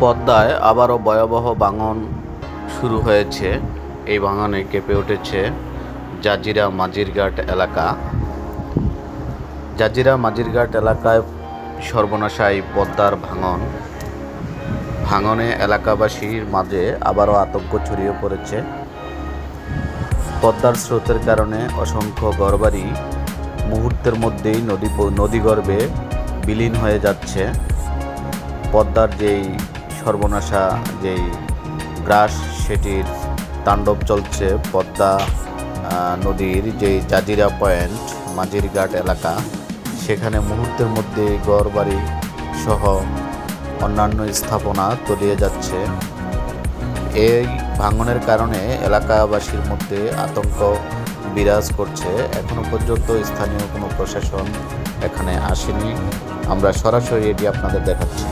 পদ্মায় আবারও ভয়াবহ ভাঙন শুরু হয়েছে। এই ভাঙনে কেঁপে উঠেছে জাজিরা মাঝিরঘাট এলাকা। জাজিরা মাঝিরঘাট এলাকায় সর্বনাশায় পদ্মার ভাঙন। ভাঙনে এলাকাবাসীর মাঝে আবারও আতঙ্ক ছড়িয়ে পড়েছে। পদ্মার স্রোতের কারণে অসংখ্য ঘরবাড়ি মুহূর্তের মধ্যেই নদী নদীগর্ভে বিলীন হয়ে যাচ্ছে। পদ্মার যেই সর্বনাশা যেই গ্রাস, সেটির তাণ্ডব চলছে পদ্মা নদীর যেই জাজিরা পয়েন্ট মাঝিরঘাট এলাকা। সেখানে মুহূর্তের মধ্যে ঘর বাড়ি সহ অন্যান্য স্থাপনা তলিয়ে যাচ্ছে। এই ভাঙনের কারণে এলাকাবাসীর মধ্যে আতঙ্ক বিরাজ করছে। এখনও পর্যন্ত স্থানীয় কোনো প্রশাসন এখানে আসেনি। আমরা সরাসরি এটি আপনাদের দেখাচ্ছি।